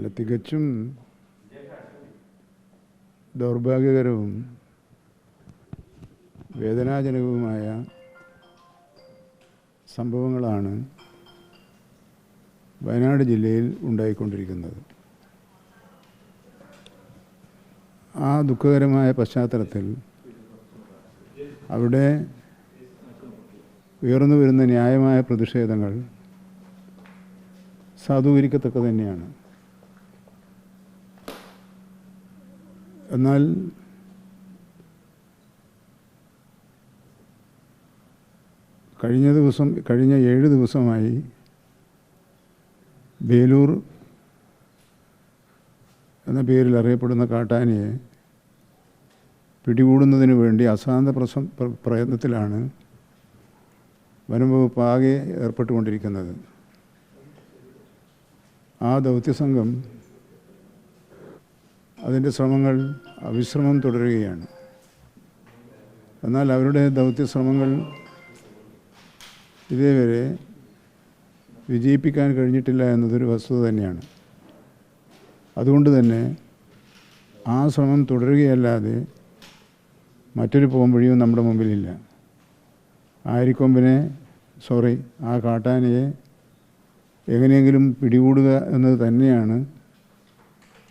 അല്ല തികച്ചും ദൗർഭാഗ്യകരവും വേദനാജനകവുമായ സംഭവങ്ങളാണ് വയനാട് ജില്ലയിൽ ഉണ്ടായിക്കൊണ്ടിരിക്കുന്നത്. ആ ദുഃഖകരമായ പശ്ചാത്തലത്തിൽ അവിടെ ഉയർന്നു വരുന്ന ന്യായമായ പ്രതിഷേധങ്ങൾ സാധൂകരിക്കത്തക്ക തന്നെയാണ്. എന്നാൽ കഴിഞ്ഞ ദിവസം കഴിഞ്ഞ ഏഴ് ദിവസമായി ബേലൂർ എന്ന പേരിൽ അറിയപ്പെടുന്ന കാട്ടാനയെ പിടികൂടുന്നതിന് വേണ്ടി അശാന്ത പ്രസം പ്രയത്നത്തിലാണ് വനംവകുപ്പ് ആകെ ഏർപ്പെട്ടുകൊണ്ടിരിക്കുന്നത്. ആ ദൗത്യസംഘം അതിന്റെ ശ്രമങ്ങൾ അവിശ്രമം തുടരുകയാണ്. എന്നാൽ അവരുടെ ദൗത്യശ്രമങ്ങൾ ഇതേവരെ വിജയിപ്പിക്കാൻ കഴിഞ്ഞിട്ടില്ല എന്നതൊരു വസ്തുത തന്നെയാണ്. അതുകൊണ്ട് തന്നെ ആ ശ്രമം തുടരുകയല്ലാതെ മറ്റൊരു പോംവഴിയും നമ്മുടെ മുമ്പിലില്ല. ആരിക്കൊമ്പിനെ സോറി ആ കാട്ടാനയെ എങ്ങനെയെങ്കിലും പിടികൂടുക എന്നത് തന്നെയാണ്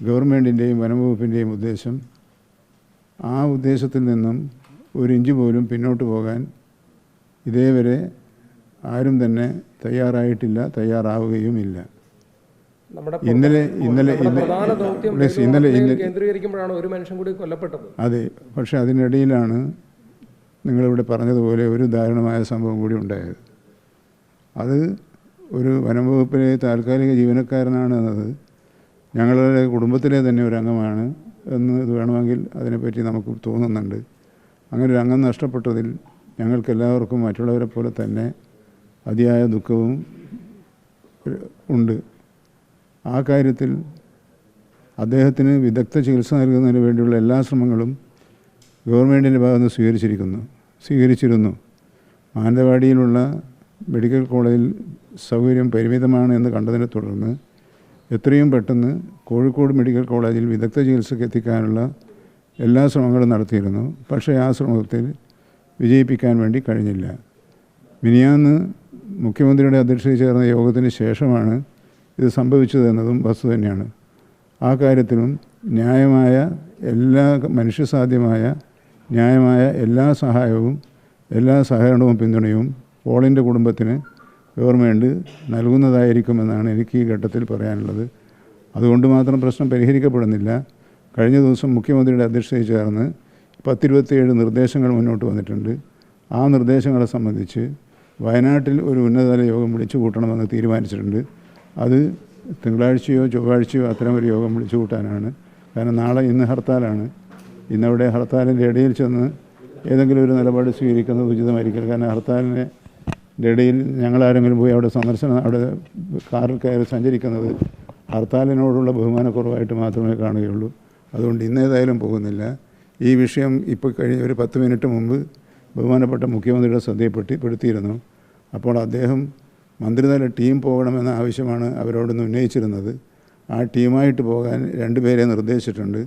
ഗവൺമെന്റിന്റെയും വനംവകുപ്പിന്റെയും ഉദ്ദേശം ആ ഉദ്ദേശത്തിൽ നിന്നും ഒരു ഇഞ്ച് പോലും പിന്നോട്ട് പോകാൻ ഇതേവരെ ആരും തന്നെ തയ്യാറായിട്ടില്ല തയ്യാറാവുകയുമില്ല. ഇല്ല ഇന്നലെ ഇന്നലെ ഇന്നലെ കേന്ദ്രീകരിക്കുമ്പോഴാണ് ഒരു മനുഷ്യൻ കൂടി കൊല്ലപ്പെട്ടത്. അതെ പക്ഷെ അതിനിടയിലാണ് നിങ്ങളിവിടെ പറഞ്ഞതുപോലെ ഒരു ദാരുണമായ സംഭവം കൂടി ഉണ്ടായത്. അത് ഒരു വനം വകുപ്പിലെ താൽക്കാലിക ജീവനക്കാരനാണ് എന്നത് ഞങ്ങളുടെ കുടുംബത്തിലെ തന്നെ ഒരു അംഗമാണ് എന്ന് ഇത് വേണമെങ്കിൽ അതിനെപ്പറ്റി നമുക്ക് തോന്നുന്നുണ്ട്. അങ്ങനെ ഒരു അംഗം നഷ്ടപ്പെട്ടതിൽ ഞങ്ങൾക്കെല്ലാവർക്കും മറ്റുള്ളവരെ പോലെ തന്നെ അതിയായ ദുഃഖവും ഉണ്ട്. ആ കാര്യത്തിൽ അദ്ദേഹത്തിന് വിദഗ്ധ ചികിത്സ നൽകുന്നതിന് വേണ്ടിയുള്ള എല്ലാ ശ്രമങ്ങളും ഗവൺമെന്റിന്റെ ഭാഗത്ത് നിന്ന് സ്വീകരിച്ചിരിക്കുന്നു. സ്വീകരിച്ചിരുന്നു. മാനന്തവാടിയിലുള്ള മെഡിക്കൽ കോളേജിൽ സൗകര്യം പരിമിതമാണ് എന്ന് കണ്ടതിനെ തുടർന്ന് എത്രയും പെട്ടെന്ന് കോഴിക്കോട് മെഡിക്കൽ കോളേജിൽ വിദഗ്ധ ചികിത്സയ്ക്ക് എത്തിക്കാനുള്ള എല്ലാ ശ്രമങ്ങളും നടത്തിയിരുന്നു. പക്ഷേ ആ ശ്രമത്തിൽ വിജയിപ്പിക്കാൻ വേണ്ടി കഴിഞ്ഞില്ല. മിനിയാന്ന് മുഖ്യമന്ത്രിയുടെ അധ്യക്ഷതയിൽ ചേർന്ന യോഗത്തിന് ശേഷമാണ് ഇത് സംഭവിച്ചതെന്നതും വസ്തു തന്നെയാണ്. ആ കാര്യത്തിലും ന്യായമായ എല്ലാ മനുഷ്യസാധ്യമായ ന്യായമായ എല്ലാ സഹായവും എല്ലാ സഹകരണവും പിന്തുണയും പോളിന്റെ കുടുംബത്തിന് ഗവൺമെന്റ് നൽകുന്നതായിരിക്കുമെന്നാണ് എനിക്ക് ഈ ഘട്ടത്തിൽ പറയാനുള്ളത്. അതുകൊണ്ട് മാത്രം പ്രശ്നം പരിഹരിക്കപ്പെടുന്നില്ല. കഴിഞ്ഞ ദിവസം മുഖ്യമന്ത്രിയുടെ അധ്യക്ഷതയിൽ ചേർന്ന് പത്തിരുപത്തിയേഴ് നിർദ്ദേശങ്ങൾ മുന്നോട്ട് വന്നിട്ടുണ്ട്. ആ നിർദ്ദേശങ്ങളെ സംബന്ധിച്ച് വയനാട്ടിൽ ഒരു ഉന്നതതല യോഗം വിളിച്ചു കൂട്ടണമെന്ന് തീരുമാനിച്ചിട്ടുണ്ട്. അത് തിങ്കളാഴ്ചയോ ചൊവ്വാഴ്ചയോ അത്തരം ഒരു യോഗം വിളിച്ചു കൂട്ടാനാണ്. കാരണം നാളെ ഇന്ന് ഹർത്താലാണ്. ഇന്നവിടെ ഹർത്താലിന്റെ ഇടയിൽ ചെന്ന് ഏതെങ്കിലും ഒരു നിലപാട് സ്വീകരിക്കുന്നത് ഉചിതമായിരിക്കില്ല. കാരണം ഹർത്താലിന്റെ ഇടയിൽ ഞങ്ങളാരെങ്കിലും പോയി അവിടെ സന്ദർശനം അവിടെ കാറിൽ കയറി സഞ്ചരിക്കുന്നത് ഹർത്താലിനോടുള്ള ബഹുമാനക്കുറവായിട്ട് മാത്രമേ കാണുകയുള്ളൂ. അതുകൊണ്ട് ഇന്നേതായാലും പോകുന്നില്ല. ഈ വിഷയം ഇപ്പോൾ കഴിഞ്ഞ ഒരു പത്ത് മിനിറ്റ് മുമ്പ് ബഹുമാനപ്പെട്ട മുഖ്യമന്ത്രിയുടെ ശ്രദ്ധയിൽപ്പെട്ടി പെടുത്തിയിരുന്നു. അപ്പോൾ അദ്ദേഹം മന്ത്രിതല ടീം പോകണമെന്ന ആവശ്യമാണ് അവരോടൊന്ന് ഉന്നയിച്ചിരുന്നത്. ആ ടീമായിട്ട് പോകാൻ രണ്ടുപേരെ നിർദ്ദേശിച്ചിട്ടുണ്ട്.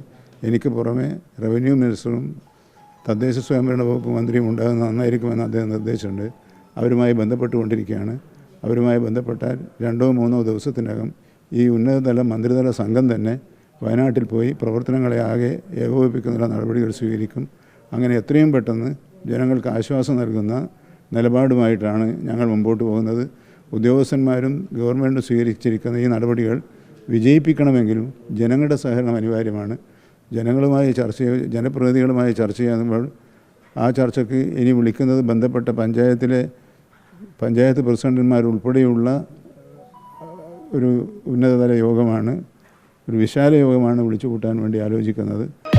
എനിക്ക് പുറമെ റവന്യൂ മിനിസ്റ്ററും തദ്ദേശ സ്വയംഭരണ വകുപ്പ് മന്ത്രിയും ഉണ്ടാകുന്ന നന്നായിരിക്കുമെന്ന് അദ്ദേഹം നിർദ്ദേശിച്ചിട്ടുണ്ട്. അവരുമായി ബന്ധപ്പെട്ടുകൊണ്ടിരിക്കുകയാണ്. അവരുമായി ബന്ധപ്പെട്ടാൽ രണ്ടോ മൂന്നോ ദിവസത്തിനകം ഈ ഉന്നതതല മന്ത്രിതല സംഘം തന്നെ വയനാട്ടിൽ പോയി പ്രവർത്തനങ്ങളെ ആകെ ഏകോപിപ്പിക്കുന്നതിനുള്ള നടപടികൾ സ്വീകരിക്കും. അങ്ങനെ എത്രയും പെട്ടെന്ന് ജനങ്ങൾക്ക് ആശ്വാസം നൽകുന്ന നിലപാടുമായിട്ടാണ് ഞങ്ങൾ മുമ്പോട്ട് പോകുന്നത്. ഉദ്യോഗസ്ഥന്മാരും ഗവൺമെന്റ് സ്വീകരിച്ചിരിക്കുന്ന ഈ നടപടികൾ വിജയിപ്പിക്കണമെങ്കിലും ജനങ്ങളുടെ സഹകരണം അനിവാര്യമാണ്. ജനങ്ങളുമായി ചർച്ച ജനപ്രതിനിധികളുമായി ചർച്ച ചെയ്യുമ്പോൾ ആ ചർച്ചയ്ക്ക് ഇനി വിളിക്കുന്നത് ബന്ധപ്പെട്ട പഞ്ചായത്തിലെ പഞ്ചായത്ത് പ്രസിഡന്റുമാരുൾപ്പെടെയുള്ള ഒരു ഉന്നതതല യോഗമാണ് ഒരു വിശാല യോഗമാണ് വിളിച്ചു കൂട്ടാൻ വേണ്ടി ആലോചിക്കുന്നത്.